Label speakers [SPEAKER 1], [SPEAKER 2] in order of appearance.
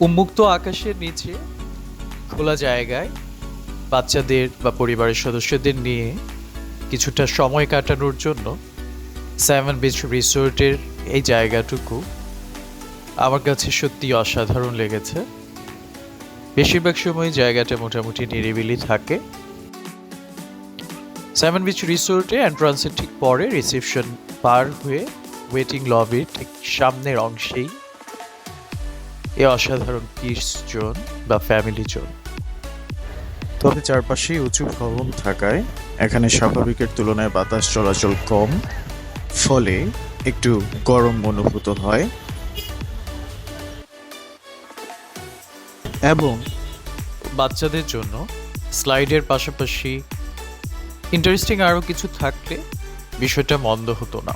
[SPEAKER 1] উন্মুক্ত আকাশের নিচে, খোলা জায়গায় বাচ্চাদের বা পরিবারের সদস্যদের নিয়ে কিছুটা সময় কাটানোর জন্য সেভেন বিচ রিসোর্টের এই জায়গাটুকু আমার কাছে সত্যি অসাধারণ লেগেছে। বেশিরভাগ সময় জায়গাটা মোটামুটি নিরিবিলি থাকে। সেভেন বিচ রিসোর্টে এন্ট্রান্সের ঠিক পরে রিসেপশন পার হয়ে ওয়েটিং লবির ঠিক সামনের অংশেই এ অসাধারণ কিস জোন বা ফ্যামিলি জোন
[SPEAKER 2] তবে চারপাশেই উঁচু ভবন থাকায় এখানে স্বাভাবিকের তুলনায় বাতাস চলাচল কম ফলে একটু গরম অনুভূত হয়। এবং
[SPEAKER 1] বাচ্চাদের জন্য স্লাইডের পাশাপাশি ইন্টারেস্টিং আরও কিছু থাকলে বিষয়টা মন্দ হতো না।